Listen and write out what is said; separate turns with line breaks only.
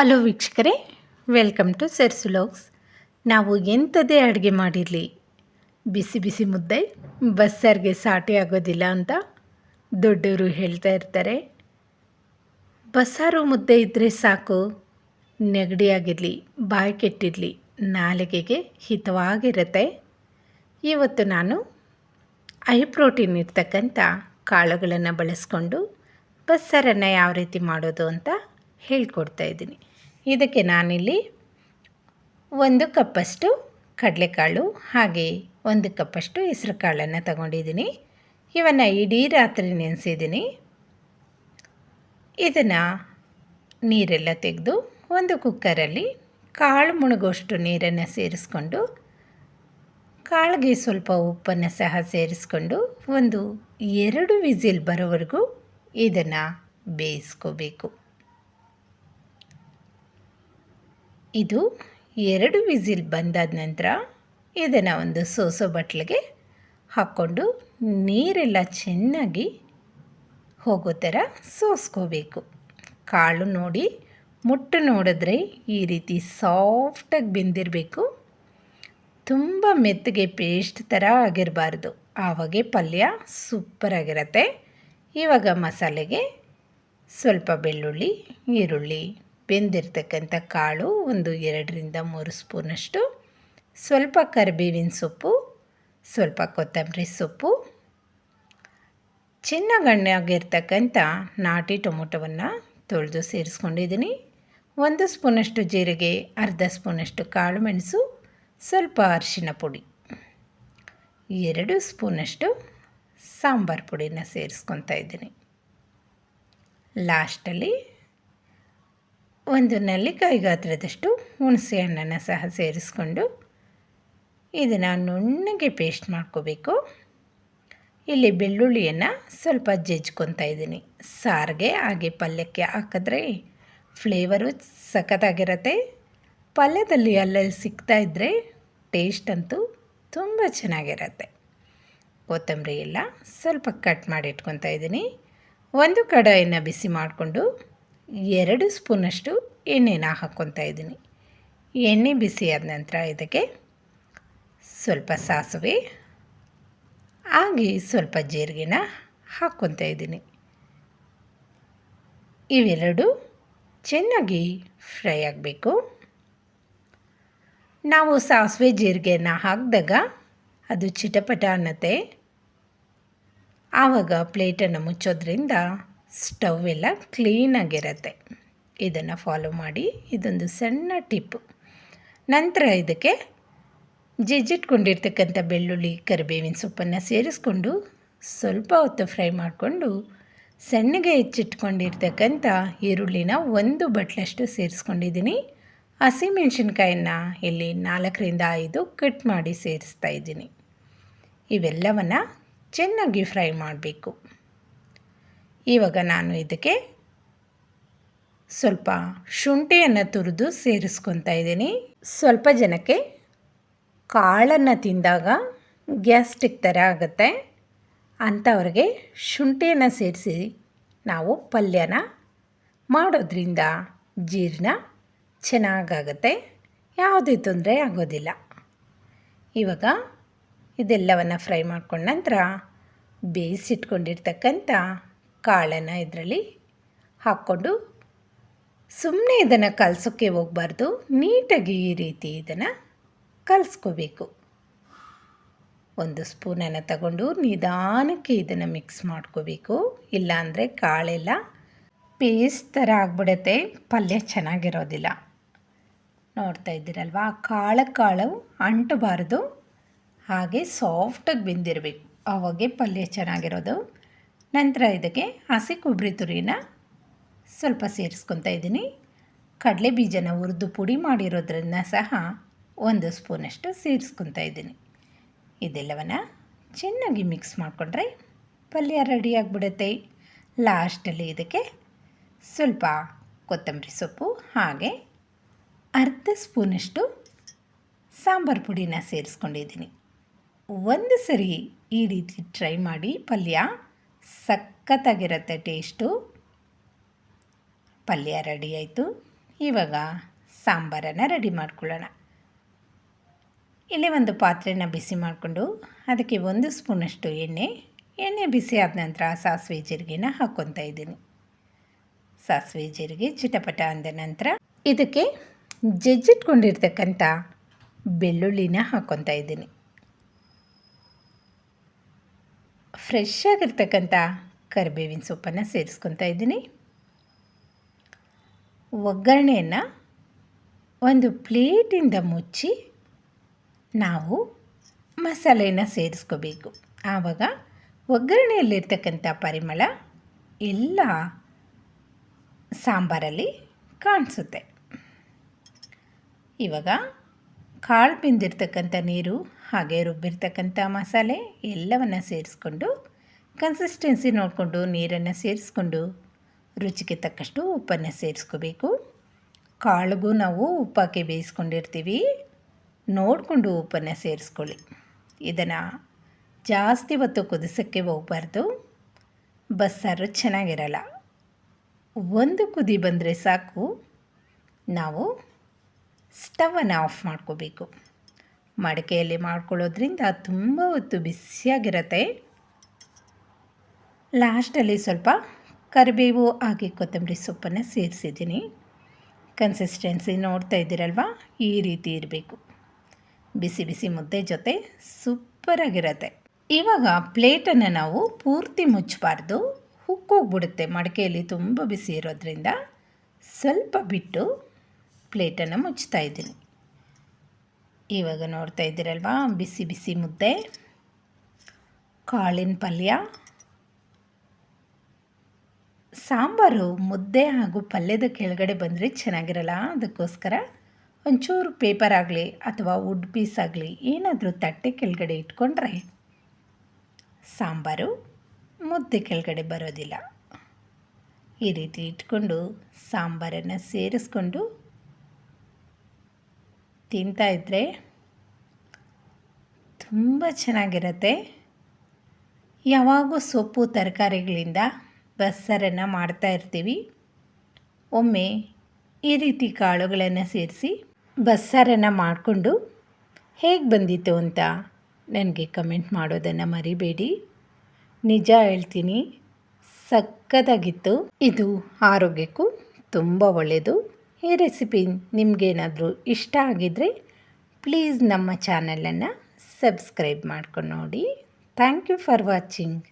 Hello ವೀಕ್ಷಕರೇ welcome to ಸೆರ್ಸುಲಾಗ್ಸ್ ನಾವು ಎಂಥದೇ ಅಡುಗೆ ಮಾಡಿರಲಿ, ಬಿಸಿ ಬಿಸಿ ಮುದ್ದೆ ಬಸ್ಸಾರಿಗೆ ಸಾಟಿ ಆಗೋದಿಲ್ಲ ಅಂತ ದೊಡ್ಡವರು ಹೇಳ್ತಾ ಇರ್ತಾರೆ. ಬಸ್ಸಾರು ಮುದ್ದೆ ಇದ್ದರೆ ಸಾಕು ನೆಗಡಿಯಾಗಿರಲಿ ಬಾಯಿ ಕೆಟ್ಟಿರಲಿ, ನಾಲಿಗೆಗೆ ಹಿತವಾಗಿರುತ್ತೆ. ಇವತ್ತು ನಾನು ಐ ಪ್ರೋಟೀನ್ ಇರ್ತಕ್ಕಂಥ ಕಾಳುಗಳನ್ನು ಬಳಸ್ಕೊಂಡು ಬಸ್ಸಾರನ್ನು ಯಾವ ರೀತಿ ಮಾಡೋದು ಅಂತ ಹೇಳ್ಕೊಡ್ತಾ ಇದ್ದೀನಿ. ಇದಕ್ಕೆ ನಾನಿಲ್ಲಿ ಒಂದು ಕಪ್ಪಷ್ಟು ಕಡಲೆಕಾಳು ಹಾಗೆ ಒಂದು ಕಪ್ಪಷ್ಟು ಹೆಸರು ಕಾಳನ್ನು ತಗೊಂಡಿದ್ದೀನಿ. ಇವನ್ನು ಇಡೀ ರಾತ್ರಿ ನೆನೆಸಿದ್ದೀನಿ. ಇದನ್ನು ನೀರೆಲ್ಲ ತೆಗೆದು ಒಂದು ಕುಕ್ಕರಲ್ಲಿ ಕಾಳು ಮುಳುಗುವಷ್ಟು ನೀರನ್ನು ಸೇರಿಸ್ಕೊಂಡು, ಕಾಳಿಗೆ ಸ್ವಲ್ಪ ಉಪ್ಪನ್ನು ಸಹ ಸೇರಿಸ್ಕೊಂಡು ಒಂದು ಎರಡು ವಿಸಿಲ್ ಬರೋವರೆಗೂ ಇದನ್ನು ಬೇಯಿಸ್ಕೋಬೇಕು. ಇದು ಎರಡು ವಿಸಿಲ್ ಬಂದಾದ ನಂತರ ಇದನ್ನು ಒಂದು ಸೋಸೋ ಬಟ್ಲಿಗೆ ಹಾಕ್ಕೊಂಡು ನೀರೆಲ್ಲ ಚೆನ್ನಾಗಿ ಹೋಗೋ ಥರ ಸೋಸ್ಕೋಬೇಕು. ಕಾಳು ನೋಡಿ, ಮುಟ್ಟು ನೋಡಿದ್ರೆ ಈ ರೀತಿ ಸಾಫ್ಟಾಗಿ ಬೆಂದಿರಬೇಕು. ತುಂಬ ಮೆತ್ತಗೆ ಪೇಸ್ಟ್ ಥರ ಆಗಿರಬಾರ್ದು. ಆವಾಗೆ ಪಲ್ಯ ಸೂಪರಾಗಿರತ್ತೆ ಇವಾಗ ಮಸಾಲೆಗೆ ಸ್ವಲ್ಪ ಬೆಳ್ಳುಳ್ಳಿ, ಈರುಳ್ಳಿ. ಬೆಂದಿರ್ತಕ್ಕಂಥ ಕಾಳು ಒಂದು ಎರಡರಿಂದ ಮೂರು ಸ್ಪೂನಷ್ಟು. ಸ್ವಲ್ಪ ಕರಿಬೇವಿನ ಸೊಪ್ಪು, ಸ್ವಲ್ಪ ಕೊತ್ತಂಬರಿ ಸೊಪ್ಪು. ಚಿನ್ನಗಣ್ಣಾಗಿರ್ತಕ್ಕಂಥ ನಾಟಿ ಟೊಮೊಟೊವನ್ನು ತೊಳೆದು ಸೇರಿಸ್ಕೊಂಡಿದ್ದೀನಿ. ಒಂದು ಸ್ಪೂನಷ್ಟು ಜೀರಿಗೆ, ಅರ್ಧ ಸ್ಪೂನಷ್ಟು ಕಾಳು ಮೆಣಸು, ಸ್ವಲ್ಪ ಅರಿಶಿನ ಪುಡಿ. ಎರಡು ಸ್ಪೂನಷ್ಟು ಸಾಂಬಾರು ಪುಡಿನ ಸೇರಿಸ್ಕೊತಾ ಇದ್ದೀನಿ. ಲಾಸ್ಟಲ್ಲಿ ಒಂದು ನೆಲ್ಲಿಕಾಯಿ ಗಾತ್ರದಷ್ಟು ಹುಣಸೆ ಹಣ್ಣನ್ನು ಸಹ ಸೇರಿಸ್ಕೊಂಡು ಇದನ್ನು ನುಣ್ಣಗೆ ಪೇಸ್ಟ್ ಮಾಡ್ಕೋಬೇಕು. ಇಲ್ಲಿ ಬೆಳ್ಳುಳ್ಳಿಯನ್ನು ಸ್ವಲ್ಪ ಜಜ್ಕೊತಾ ಇದ್ದೀನಿ. ಸಾರಿಗೆ ಹಾಗೆ ಪಲ್ಯಕ್ಕೆ ಹಾಕಿದ್ರೆ ಫ್ಲೇವರು ಸಖತ್ತಾಗಿರತ್ತೆ. ಪಲ್ಯದಲ್ಲಿ ಅಲ್ಲಲ್ಲಿ ಸಿಗ್ತಾ ಇದ್ದರೆ ಟೇಸ್ಟ್ ಅಂತೂ ತುಂಬ ಚೆನ್ನಾಗಿರತ್ತೆ. ಕೊತ್ತಂಬರಿ ಎಲ್ಲ ಸ್ವಲ್ಪ ಕಟ್ ಮಾಡಿ ಇಟ್ಕೊತಾ ಇದ್ದೀನಿ. ಒಂದು ಕಡಾಯನ್ನು ಬಿಸಿ ಮಾಡಿಕೊಂಡು ಎರಡು ಸ್ಪೂನಷ್ಟು ಎಣ್ಣೆನ ಹಾಕ್ಕೊತಾ ಇದ್ದೀನಿ. ಎಣ್ಣೆ ಬಿಸಿ ಆದ ನಂತರ ಇದಕ್ಕೆ ಸ್ವಲ್ಪ ಸಾಸಿವೆ, ಹಾಗೆ ಸ್ವಲ್ಪ ಜೀರಿಗೆನ ಹಾಕ್ಕೊತಾ ಇದ್ದೀನಿ. ಇವೆರಡು ಚೆನ್ನಾಗಿ ಫ್ರೈ ಆಗಬೇಕು. ನಾವು ಸಾಸಿವೆ ಜೀರಿಗೆನ ಹಾಕಿದಾಗ ಅದು ಚಿಟಪಟ ಅನ್ನತ್ತೆ. ಆವಾಗ ಪ್ಲೇಟನ್ನು ಮುಚ್ಚೋದ್ರಿಂದ ಸ್ಟವ್ ಎಲ್ಲ ಕ್ಲೀನಾಗಿರುತ್ತೆ ಇದನ್ನು ಫಾಲೋ ಮಾಡಿ ಇದೊಂದು ಸಣ್ಣ ಟಿಪ್ಪು ನಂತರ ಇದಕ್ಕೆ ಜಿಜ್ಜಿಟ್ಕೊಂಡಿರ್ತಕ್ಕಂಥ ಬೆಳ್ಳುಳ್ಳಿ, ಕರಿಬೇವಿನ ಸೊಪ್ಪನ್ನು ಸೇರಿಸ್ಕೊಂಡು ಸ್ವಲ್ಪ ಹೊತ್ತು ಫ್ರೈ ಮಾಡಿಕೊಂಡು ಸಣ್ಣಗೆ ಹೆಚ್ಚಿಟ್ಕೊಂಡಿರ್ತಕ್ಕಂಥ ಈರುಳ್ಳಿನ ಒಂದು ಬಟ್ಲಷ್ಟು ಸೇರಿಸ್ಕೊಂಡಿದ್ದೀನಿ. ಹಸಿಮೆಣಸಿನ್ಕಾಯನ್ನು ಇಲ್ಲಿ ನಾಲ್ಕರಿಂದ ಐದು ಕಟ್ ಮಾಡಿ ಸೇರಿಸ್ತಾ ಇದ್ದೀನಿ. ಇವೆಲ್ಲವನ್ನು ಚೆನ್ನಾಗಿ ಫ್ರೈ ಮಾಡಬೇಕು. ಇವಾಗ ನಾನು ಇದಕ್ಕೆ ಸ್ವಲ್ಪ ಶುಂಠಿಯನ್ನು ತುರಿದು ಸೇರಿಸ್ಕೊತಾ ಇದ್ದೀನಿ. ಸ್ವಲ್ಪ ಜನಕ್ಕೆ ಕಾಳನ್ನು ತಿಂದಾಗ ಗ್ಯಾಸ್ಟ್ರಿಕ್ ಥರ ಆಗುತ್ತೆ. ಅಂಥವ್ರಿಗೆ ಶುಂಠಿಯನ್ನು ಸೇರಿಸಿ ನಾವು ಪಲ್ಯನ ಮಾಡೋದ್ರಿಂದ ಜೀರ್ಣ ಚೆನ್ನಾಗಾಗುತ್ತೆ. ಯಾವುದೇ ತೊಂದರೆ ಆಗೋದಿಲ್ಲ. ಇವಾಗ ಇದೆಲ್ಲವನ್ನು ಫ್ರೈ ಮಾಡ್ಕೊಂಡ ನಂತರ ಬೇಯಿಸಿಟ್ಕೊಂಡಿರ್ತಕ್ಕಂಥ ಕಾಳನ್ನು ಇದರಲ್ಲಿ ಹಾಕ್ಕೊಂಡು ಸುಮ್ಮನೆ ಇದನ್ನು ಕಲಸೋಕ್ಕೆ ಹೋಗ್ಬಾರ್ದು. ನೀಟಾಗಿ ಈ ರೀತಿ ಇದನ್ನು ಕಲಿಸ್ಕೋಬೇಕು. ಒಂದು ಸ್ಪೂನನ್ನು ತಗೊಂಡು ನಿಧಾನಕ್ಕೆ ಇದನ್ನು ಮಿಕ್ಸ್ ಮಾಡ್ಕೋಬೇಕು. ಇಲ್ಲಾಂದರೆ ಕಾಳೆಲ್ಲ ಪೇಸ್ಟ್ ಥರ ಆಗ್ಬಿಡುತ್ತೆ. ಪಲ್ಯ ಚೆನ್ನಾಗಿರೋದಿಲ್ಲ. ನೋಡ್ತಾ ಇದ್ದೀರಲ್ವ? ಕಾಳು ಕಾಳು ಅಂಟಬಾರ್ದು. ಹಾಗೆ ಸಾಫ್ಟಾಗಿ ಬೆಂದಿರಬೇಕು. ಆವಾಗೆ ಪಲ್ಯ ಚೆನ್ನಾಗಿರೋದು. ನಂತರ ಇದಕ್ಕೆ ಹಸಿ ಕೊಬ್ಬರಿ ತುರಿನ ಸ್ವಲ್ಪ ಸೇರಿಸ್ಕೊತಾ ಇದ್ದೀನಿ. ಕಡಲೆ ಬೀಜನ ಹುರಿದು ಪುಡಿ ಮಾಡಿರೋದ್ರಿಂದ ಸಹ ಒಂದು ಸ್ಪೂನಷ್ಟು ಸೇರಿಸ್ಕೊತಾ ಇದ್ದೀನಿ. ಇದೆಲ್ಲವನ್ನು ಚೆನ್ನಾಗಿ ಮಿಕ್ಸ್ ಮಾಡಿಕೊಂಡ್ರೆ ಪಲ್ಯ ರೆಡಿಯಾಗಿಬಿಡುತ್ತೆ ಲಾಸ್ಟಲ್ಲಿ ಇದಕ್ಕೆ ಸ್ವಲ್ಪ ಕೊತ್ತಂಬರಿ ಸೊಪ್ಪು ಹಾಗೆ ಅರ್ಧ ಸ್ಪೂನಷ್ಟು ಸಾಂಬಾರು ಪುಡಿನ ಸೇರಿಸ್ಕೊಂಡಿದ್ದೀನಿ. ಒಂದು ಸರಿ ಈ ರೀತಿ ಟ್ರೈ ಮಾಡಿ ಪಲ್ಯ. ಸಖತ್ತಾಗಿರುತ್ತೆ ಟೇಸ್ಟು. ಪಲ್ಯ ರೆಡಿ ಆಯಿತು. ಇವಾಗ ಸಾಂಬಾರನ್ನು ರೆಡಿ ಮಾಡ್ಕೊಳ್ಳೋಣ. ಇಲ್ಲಿ ಒಂದು ಪಾತ್ರೆನ ಬಿಸಿ ಮಾಡಿಕೊಂಡು ಅದಕ್ಕೆ ಒಂದು ಸ್ಪೂನಷ್ಟು ಎಣ್ಣೆ. ಎಣ್ಣೆ ಬಿಸಿ ಆದ ನಂತರ ಸಾಸಿವೆ ಜೀರಿಗೆನ ಹಾಕ್ಕೊತಾ ಇದ್ದೀನಿ. ಸಾಸಿವೆ ಜೀರಿಗೆ ಚಿಟಪಟ ಅಂದ ನಂತರ ಇದಕ್ಕೆ ಜಜ್ಜಿಟ್ಕೊಂಡಿರ್ತಕ್ಕಂಥ ಬೆಳ್ಳುಳ್ಳಿನ ಹಾಕ್ಕೊತಾ ಇದ್ದೀನಿ. ಫ್ರೆಶ್ ಆಗಿರ್ತಕ್ಕಂಥ ಕರಿಬೇವಿನ ಸೊಪ್ಪನ್ನು ಸೇರಿಸ್ಕೊತಾ ಇದ್ದೀನಿ. ಒಗ್ಗರಣೆಯನ್ನು ಒಂದು ಪ್ಲೇಟಿಂದ ಮುಚ್ಚಿ ನಾವು ಮಸಾಲೆಯನ್ನು ಸೇರಿಸ್ಕೋಬೇಕು. ಆವಾಗ ಒಗ್ಗರಣೆಯಲ್ಲಿರ್ತಕ್ಕಂಥ ಪರಿಮಳ ಎಲ್ಲ ಸಾಂಬಾರಲ್ಲಿ ಕಾಣಿಸುತ್ತೆ. ಇವಾಗ ಕಾಳು ಬಿಂದಿರ್ತಕ್ಕಂಥ ನೀರು ಹಾಗೆ ರುಬ್ಬಿರ್ತಕ್ಕಂಥ ಮಸಾಲೆ ಎಲ್ಲವನ್ನು ಸೇರಿಸ್ಕೊಂಡು ಕನ್ಸಿಸ್ಟೆನ್ಸಿ ನೋಡಿಕೊಂಡು ನೀರನ್ನು ಸೇರಿಸ್ಕೊಂಡು ರುಚಿಗೆ ತಕ್ಕಷ್ಟು ಉಪ್ಪನ್ನು ಸೇರಿಸ್ಕೋಬೇಕು. ಕಾಳಿಗೂ ನಾವು ಉಪ್ಪಾಕಿ ಬೇಯಿಸ್ಕೊಂಡಿರ್ತೀವಿ. ನೋಡಿಕೊಂಡು ಉಪ್ಪನ್ನು ಸೇರಿಸ್ಕೊಳ್ಳಿ. ಇದನ್ನು ಜಾಸ್ತಿ ಹೊತ್ತು ಕುದಿಸೋಕ್ಕೆ ಹೋಗಬಾರ್ದು. ಬಸ್ಸಾರು ಚೆನ್ನಾಗಿರಲ್ಲ. ಒಂದು ಕುದಿ ಬಂದರೆ ಸಾಕು. ನಾವು ಸ್ಟವನ್ನು ಆಫ್ ಮಾಡ್ಕೋಬೇಕು. ಮಡಿಕೆಯಲ್ಲಿ ಮಾಡ್ಕೊಳ್ಳೋದ್ರಿಂದ ತುಂಬ ಹೊತ್ತು ಬಿಸಿಯಾಗಿರುತ್ತೆ. ಲಾಸ್ಟಲ್ಲಿ ಸ್ವಲ್ಪ ಕರಿಬೇವು, ಹಾಗೆ ಕೊತ್ತಂಬರಿ ಸೊಪ್ಪನ್ನು ಸೇರಿಸಿದ್ದೀನಿ. ಕನ್ಸಿಸ್ಟೆನ್ಸಿ ನೋಡ್ತಾ ಇದ್ದೀರಲ್ವಾ? ಈ ರೀತಿ ಇರಬೇಕು. ಬಿಸಿ ಬಿಸಿ ಮುದ್ದೆ ಜೊತೆ ಸೂಪರಾಗಿರುತ್ತೆ. ಇವಾಗ ಪ್ಲೇಟನ್ನು ನಾವು ಪೂರ್ತಿ ಮುಚ್ಚಬಾರ್ದು. ಹುಕ್ಕೋಗ್ಬಿಡುತ್ತೆ ಮಡಿಕೆಯಲ್ಲಿ ತುಂಬ ಬಿಸಿ ಇರೋದ್ರಿಂದ ಸ್ವಲ್ಪ ಬಿಟ್ಟು ಪ್ಲೇಟನ್ನು ಮುಚ್ತಾ ಇದ್ದೀನಿ. ಇವಾಗ ನೋಡ್ತಾ ಇದ್ದೀರಲ್ವಾ? ಬಿಸಿ ಬಿಸಿ ಮುದ್ದೆ, ಕಾಳಿನ ಪಲ್ಯ, ಸಾಂಬಾರು, ಮುದ್ದೆ ಹಾಗೂ ಪಲ್ಯದ ಕೆಳಗಡೆ ಬಂದರೆ ಚೆನ್ನಾಗಿರಲ್ಲ? ಅದಕ್ಕೋಸ್ಕರ ಒಂಚೂರು ಪೇಪರ್ ಆಗಲಿ ಅಥವಾ ವುಡ್ ಪೀಸ್ ಆಗಲಿ ಏನಾದರೂ ತಟ್ಟೆ ಕೆಳಗಡೆ ಇಟ್ಕೊಂಡ್ರೆ ಸಾಂಬಾರು ಮುದ್ದೆ ಕೆಳಗಡೆ ಬರೋದಿಲ್ಲ. ಈ ರೀತಿ ಇಟ್ಕೊಂಡು ಸಾಂಬಾರನ್ನು ಸೇರಿಸ್ಕೊಂಡು ತಿಂತಾಯಿದ್ರೆ ತುಂಬ ಚೆನ್ನಾಗಿರುತ್ತೆ. ಯಾವಾಗೂ ಸೊಪ್ಪು, ತರಕಾರಿಗಳಿಂದ ಬಸ್ಸಾರನ್ನು ಮಾಡ್ತಾ ಇರ್ತೀವಿ. ಒಮ್ಮೆ ಈ ರೀತಿ ಕಾಳುಗಳನ್ನು ಸೇರಿಸಿ ಬಸ್ಸಾರನ್ನು ಮಾಡಿಕೊಂಡು ಹೇಗೆ ಬಂದಿತ್ತು ಅಂತ ನನಗೆ ಕಮೆಂಟ್ ಮಾಡೋದನ್ನು ಮರಿಬೇಡಿ. ನಿಜ ಹೇಳ್ತೀನಿ, ಸಕ್ಕತ್ತಾಗಿತ್ತು. ಇದು ಆರೋಗ್ಯಕ್ಕೂ ತುಂಬ ಒಳ್ಳೆಯದು ಈ ರೆಸಿಪಿ ನಿಮಗೇನಾದರೂ ಇಷ್ಟ ಆಗಿದ್ರೆ ಪ್ಲೀಸ್ ನಮ್ಮ ಚಾನಲನ್ನು ಸಬ್ಸ್ಕ್ರೈಬ್ ಮಾಡ್ಕೊಂಡು ನೋಡಿ. Thank you for watching.